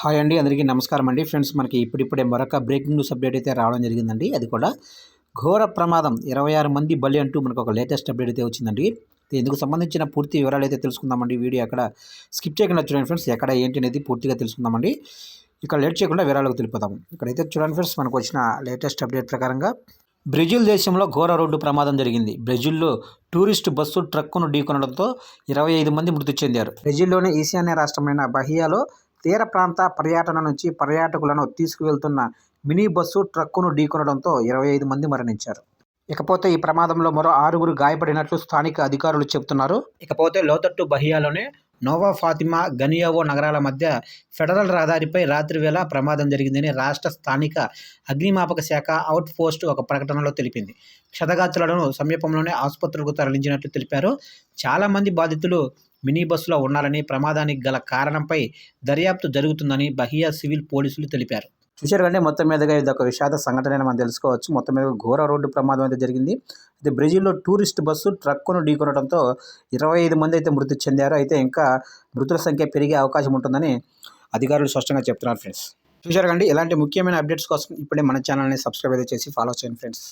Hi అండి అందరికీ నమస్కారం అండి. ఫ్రెండ్స్ మనకి ఇప్పుడిప్పుడే మరొక బ్రేకింగ్ న్యూస్ అప్డేట్ అయితే రావడం జరిగిందండి. అది కూడా ఘోర ప్రమాదం. ఇరవై ఆరు మంది బలి అంటూ మనకు ఒక లేటెస్ట్ అప్డేట్ అయితే వచ్చిందండి. ఇందుకు సంబంధించిన పూర్తి వివరాలు అయితే తెలుసుకుందామండి. వీడియో అక్కడ స్కిప్ చేయకుండా చూడండి ఫ్రెండ్స్. ఎక్కడ ఏంటి అనేది పూర్తిగా తెలుసుకుందామండి. ఇక్కడ లేట్ చేయకుండా వివరాలకు తెలిపోతాము ఇక్కడైతే చూడండి ఫ్రెండ్స్ మనకు వచ్చిన లేటెస్ట్ అప్డేట్ ప్రకారంగా బ్రెజిల్ దేశంలో ఘోర రోడ్డు ప్రమాదం జరిగింది. బ్రెజిల్లో టూరిస్ట్ బస్సు ట్రక్కును ఢీకొనడంతో ఇరవై ఐదు మంది మృతి చెందారు. బ్రెజిల్లోని ఈశాన్య రాష్ట్రమైన బహియాలో తీర ప్రాంత పర్యటన నుంచి పర్యాటకులను తీసుకువెళ్తున్న మినీ బస్సు ట్రక్కును ఢీకొనడంతో ఇరవై ఐదు మంది మరణించారు. ఇకపోతే ఈ ప్రమాదంలో మరో ఆరుగురు గాయపడినట్లు స్థానిక అధికారులు చెబుతున్నారు. ఇకపోతే లోతట్టు బహియాలోనే నోవా ఫాతిమా గనియావో నగరాల మధ్య ఫెడరల్ రహదారిపై రాత్రి వేళ ప్రమాదం జరిగిందని రాష్ట్ర స్థానిక అగ్నిమాపక శాఖ అవుట్ పోస్ట్ ఒక ప్రకటనలో తెలిపింది. క్షతగాత్రులను సమీపంలోనే ఆసుపత్రులకు తరలించినట్లు తెలిపారు. చాలామంది బాధితులు మినీ బస్సులో ఉన్నారని ప్రమాదానికి గల కారణంపై దర్యాప్తు జరుగుతుందని బహియా సివిల్ పోలీసులు తెలిపారు. చూశారు కంటే మొత్తం మీదుగా ఇది ఒక విషాద సంఘటన అని మనం తెలుసుకోవచ్చు. మొత్తం మీద ఘోర రోడ్డు ప్రమాదం అయితే జరిగింది. అయితే బ్రెజిల్లో టూరిస్ట్ బస్సు ట్రక్కును ఢీకొనడంతో ఇరవై ఐదు మంది అయితే మృతి చెందారు. అయితే ఇంకా మృతుల సంఖ్య పెరిగే అవకాశం ఉంటుందని అధికారులు స్పష్టంగా చెప్తున్నారు ఫ్రెండ్స్. చూశారు కండి ఇలాంటి ముఖ్యమైన అప్డేట్స్ కోసం ఇప్పుడే మన ఛానల్ని సబ్స్క్రైబ్ అయితే చేసి ఫాలో చేయండి ఫ్రెండ్స్.